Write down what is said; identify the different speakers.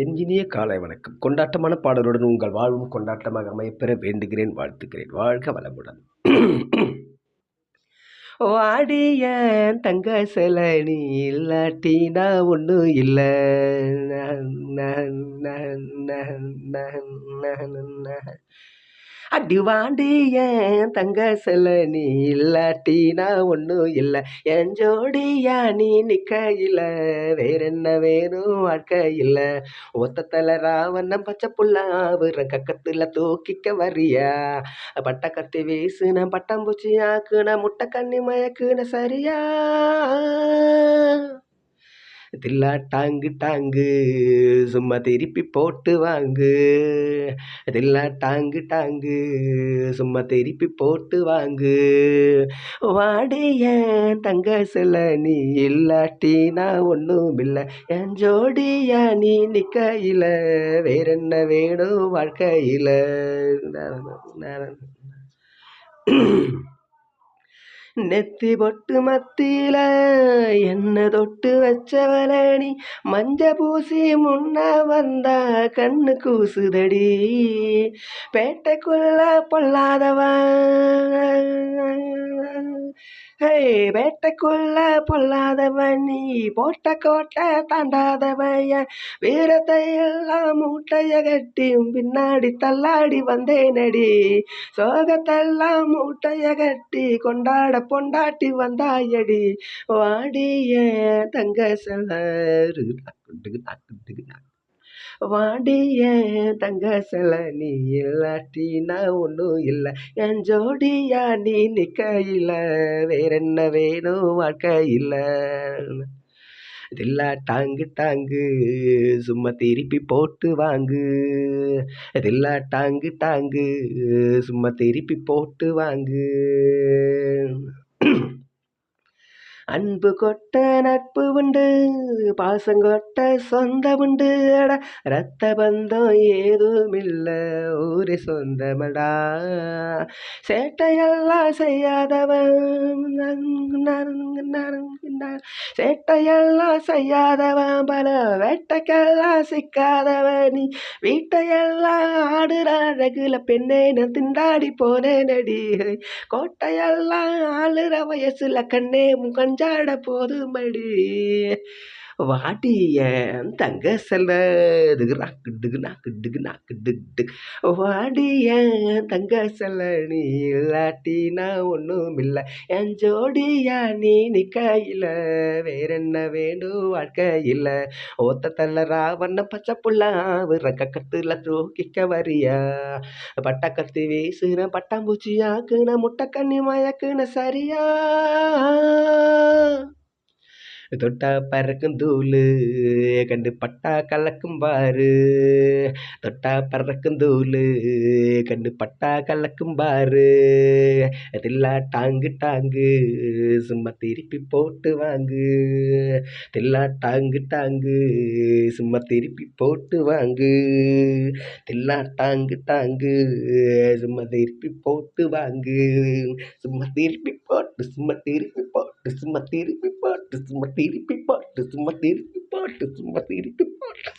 Speaker 1: என் இனிய காலை வணக்கம். கொண்டாட்டமான பாடலுடன் உங்கள் வாழ்வும் கொண்டாட்டமாக அமையப்பெற வேண்டுகிறேன். வாழ்த்துக்கிறேன் வாழ்க வளமுடன். வாடிய தங்க சில நீ இல்லாட்டி நான் ஒன்றும் இல்லை அடி வாண்டிய தங்க செல்ல நீ இல்லாட்டி நான் ஒன்றும் இல்லை. என் ஜோடியா நீ நிற்கையில் வேற என்ன வேணும் வாழ்க்கை இல்லை. ஒத்தத்தில் ராவண்ணம் பச்சை புள்ள ஆவுற கக்கத்தில் தூக்கிக்க வரியா? பட்டை கத்தி வீசுன பட்டாம்பூச்சி ஆக்குன முட்டை கண்ணி மயக்குன சரியா? தில்லா டாங்கு டாங்கு சும்மா திருப்பி போட்டு வாங்கு. தில்லா டாங்கு டாங்கு சும்மா திருப்பி போட்டு வாங்கு. வாடிய தங்க சில நீ இல்லாட்டி நான் ஒன்றும் இல்லை. என் ஜோடியா நீ நிற்கையில் வேற என்ன வேணும் வாழ்க்கையில்? நெத்தி பொட்டு மத்தியில என்ன தொட்டு வச்சவள மஞ்ச பூசி முன்ன வந்தா கண்ணு கூசுதடி. பேட்டைக்குள்ள பொல்லாதவன். வேட்டைக்குள்ள பொல்லாதவன் நீ போட்ட கோட்டை தாண்டாதவன். வீரத்தை எல்லாம் மூட்டைய கட்டியும் பின்னாடி தள்ளாடி வந்தேனடி. சோகத்தெல்லாம் மூட்டைய கட்டி கொண்டாட பொண்டாட்டி வந்தாயடி. வாடிய தங்க செல்லரு வாடிய தங்க சில நீ இல்லாட்டினா ஒன்றும் இல்லை. என் ஜோடியா நீ நிற்கையில் வேற என்ன வேணும் வாழ்க்கையில் தில்லா டாங்கு டாங்கு சும்மா திருப்பி போட்டு வாங்கு. தில்லா டாங்கு டாங்கு சும்மா திருப்பி போட்டு வாங்கு. அன்பு கொட்ட நட்பு உண்டு பாசம் கொட்ட சொந்த உண்டு. அட ரத்த பந்தம் ஏதும் இல்லை ஊரே சொந்தமடா. சேட்டையெல்லாம் செய்யாதவன் சேட்டையெல்லாம் செய்யாதவன் பல வேட்டைக்கெல்லாம் சிக்காதவன். நீ வீட்டையெல்லாம் ஆடுற அழகுல பெண்ணே நான் திண்டாடி போனேன் நடி கோட்டையெல்லாம் ஆளுற வயசுல கண்ணே முகன் கஞ்சாட போதுமடி வாடிய தங்க செல்ல இதுக்கு நாக்கு நாக்கு டிக்கு நாக்கு டிக் டிக் வாடிய தங்க செல்ல நீ இல்லாட்டி நான் ஒன்றும் இல்லை என் ஜோடியா நீ நிக்கையில். வேற என்ன வேண்டும் வாழ்க்கையில்? ஓத்த தள்ள ராவண்ண பச்சை புள்ளா ரக்க கத்துல தூக்கிக்க வரியா? பட்ட கத்தி வீசுன பட்டாம்பூச்சியாக்குன முட்டை கண்ணி மயக்குன சரியா? தொட்டா பறக்கும் தூளு கண்டு பட்டா கலக்கும் பாரு தொட்டா பறக்கும் தூளு கண்டு பட்டா கலக்கும் பாரு தில்லா டாங்கு டாங்கு சும்மா திருப்பி போட்டு வாங்கு. தில்லா டாங்கு டாங்கு சும்மா திருப்பி போட்டு வாங்கு. தில்லா டாங்கு டாங்கு சும்மா திருப்பி போட்டு வாங்கு. சும்மா திருப்பி போட்டு சும்மா திருப்பி போட்டு சும்மா திருப்பி போட்டு சும்மா திருப்பி போட்டு சும்மா திருப்பி போட்டு சும்மா திருப்பி போட்டு